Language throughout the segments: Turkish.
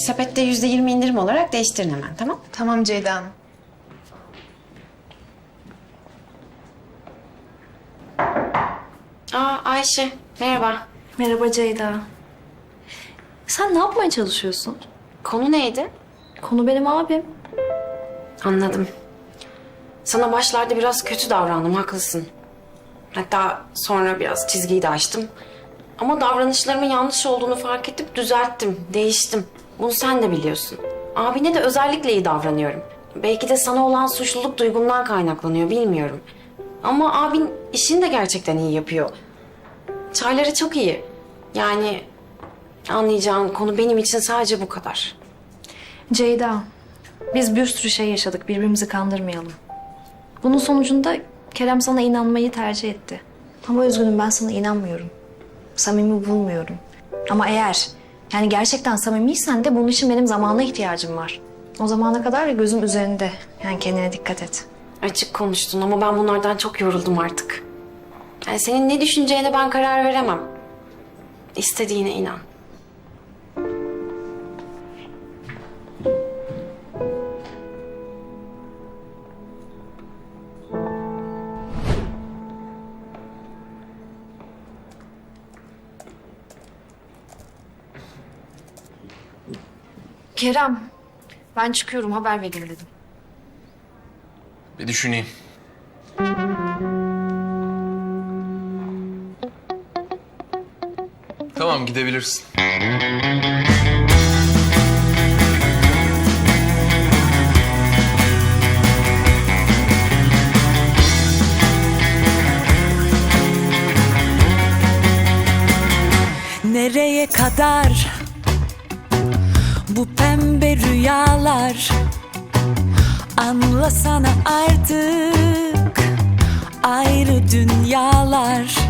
Sepette yüzde yirmi indirim olarak değiştirin hemen tamam? Tamam Ceyda Hanım. Aa Ayşe merhaba. Merhaba Ceyda. Sen ne yapmaya çalışıyorsun? Konu neydi? Konu benim abim. Anladım. Sana başlarda biraz kötü davrandım haklısın. Hatta sonra biraz çizgiyi de aştım. Ama davranışlarımın yanlış olduğunu fark edip düzelttim, değiştim. Bunu sen de biliyorsun. Abine de özellikle iyi davranıyorum. Belki de sana olan suçluluk duygumdan kaynaklanıyor bilmiyorum. Ama abin işini de gerçekten iyi yapıyor. Çayları çok iyi. Yani anlayacağın konu benim için sadece bu kadar. Ceyda, biz bir sürü şey yaşadık. Birbirimizi kandırmayalım. Bunun sonucunda Kerem sana inanmayı tercih etti. Ama üzgünüm ben sana inanmıyorum. Samimi bulmuyorum. Ama eğer yani gerçekten samimiysen de bunun için benim zamana ihtiyacım var. O zamana kadar da gözüm üzerinde. Yani kendine dikkat et. Açık konuştun ama ben bunlardan çok yoruldum artık. Yani senin ne düşüneceğine ben karar veremem. İstediğine inan. Kerem, ben çıkıyorum haber vereyim dedim. Bir düşüneyim. Tamam gidebilirsin. Nereye kadar rüyalar Anlasana artık ayrı dünyalar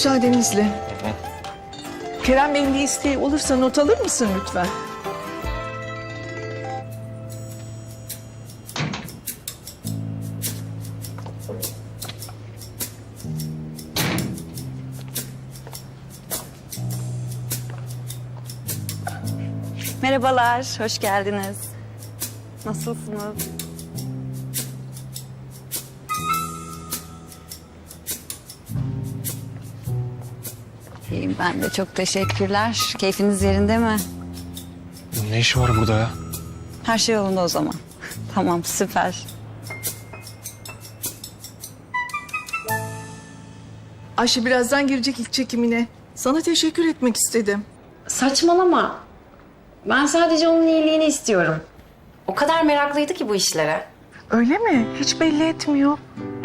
Müsaadenizle. Kerem Bey'in bir isteği olursa not alır mısın lütfen? Merhabalar, hoş geldiniz. Nasılsınız? İyiyim ben de çok teşekkürler. Keyfiniz yerinde mi? Ne işi var burada ya? Her şey yolunda o zaman. tamam, süper. Ayşe birazdan girecek ilk çekimine. Sana teşekkür etmek istedim. Saçmalama. Ben sadece onun iyiliğini istiyorum. O kadar meraklıydı ki bu işlere. Öyle mi? Hiç belli etmiyor.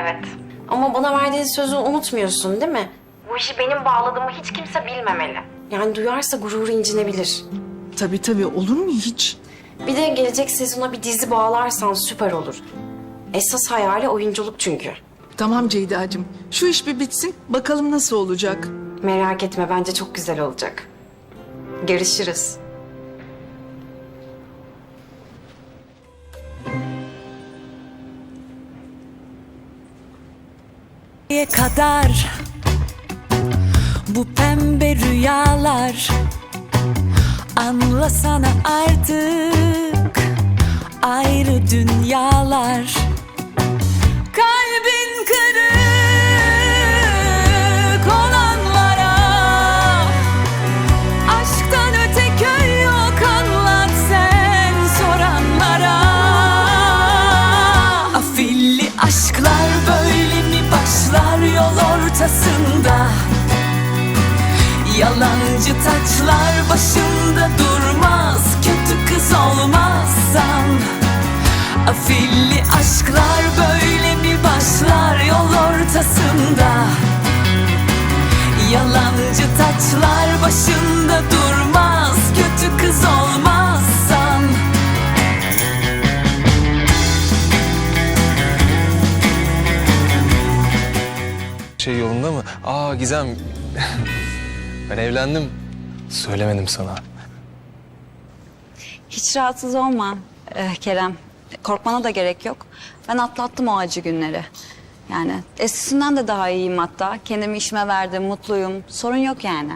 Evet. Ama bana verdiğin sözü unutmuyorsun değil mi? Bu işi benim bağladığımı hiç kimse bilmemeli. Yani duyarsa gururu incinebilir. Tabii tabii olur mu hiç? Bir de gelecek sezona bir dizi bağlarsan süper olur. Esas hayali oyunculuk çünkü. Tamam Ceyda'cığım. Şu iş bir bitsin. Bakalım nasıl olacak. Merak etme bence çok güzel olacak. Görüşürüz. Kadar bu pembe rüyalar. Anlasana artık ayrı dünyalar Yalancı taçlar başında durmaz Kötü kız olmazsan Afilli aşklar böyle mi başlar yol ortasında Yalancı taçlar başında durmaz Kötü kız olmazsan Şey yolunda mı? Aa Gizem. ben evlendim. Söylemedim sana. Hiç rahatsız olma eh, Kerem. Korkmana da gerek yok. Ben atlattım o acı günleri. Yani eskisinden de daha iyiyim hatta. Kendimi işime verdim, mutluyum. Sorun yok yani.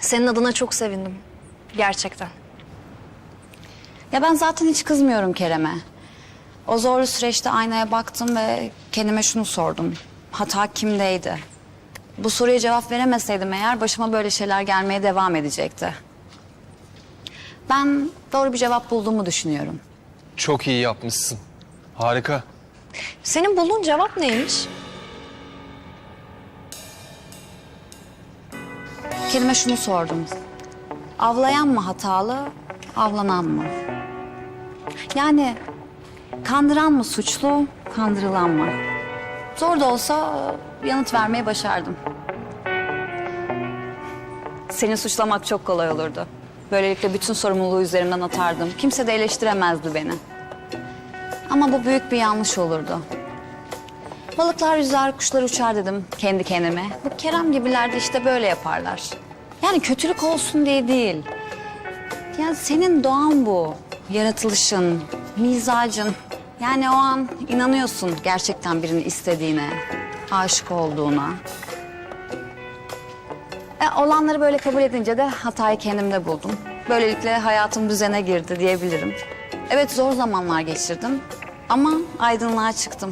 Senin adına çok sevindim. Gerçekten. Ya ben zaten hiç kızmıyorum Kerem'e. O zorlu süreçte aynaya baktım ve kendime şunu sordum. Hata kimdeydi? Bu soruya cevap veremeseydim eğer başıma böyle şeyler gelmeye devam edecekti. Ben doğru bir cevap bulduğumu düşünüyorum. Çok iyi yapmışsın. Harika. Senin bulduğun cevap neymiş? Kendime şunu sordum. Avlayan mı hatalı, avlanan mı? Yani kandıran mı suçlu, kandırılan mı? Zor da olsa yanıt vermeye başardım. Seni suçlamak çok kolay olurdu. Böylelikle bütün sorumluluğu üzerimden atardım. Kimse de eleştiremezdi beni. Ama bu büyük bir yanlış olurdu. Balıklar yüzer, kuşlar uçar dedim kendi kendime. Bu Kerem gibiler de işte böyle yaparlar. Yani kötülük olsun diye değil. Yani senin doğan bu. Yaratılışın, mizacın. Yani o an inanıyorsun gerçekten birini istediğine, aşık olduğuna. E, olanları böyle kabul edince de hatayı kendimde buldum. Böylelikle hayatım düzene girdi diyebilirim. Evet zor zamanlar geçirdim ama aydınlığa çıktım.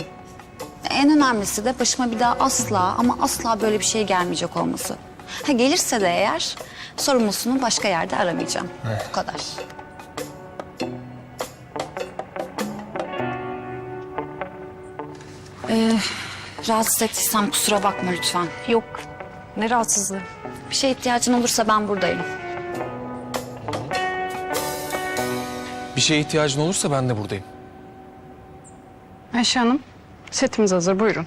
En önemlisi de başıma bir daha asla ama asla böyle bir şey gelmeyecek olması. Ha gelirse de eğer sorumlusunu başka yerde aramayacağım. Bu kadar. Ee, rahatsız ettiysem kusura bakma lütfen. Yok. Ne rahatsızlığı. Bir şeye ihtiyacın olursa ben buradayım. Bir şeye ihtiyacın olursa ben de buradayım. Ayşe Hanım, setimiz hazır. Buyurun.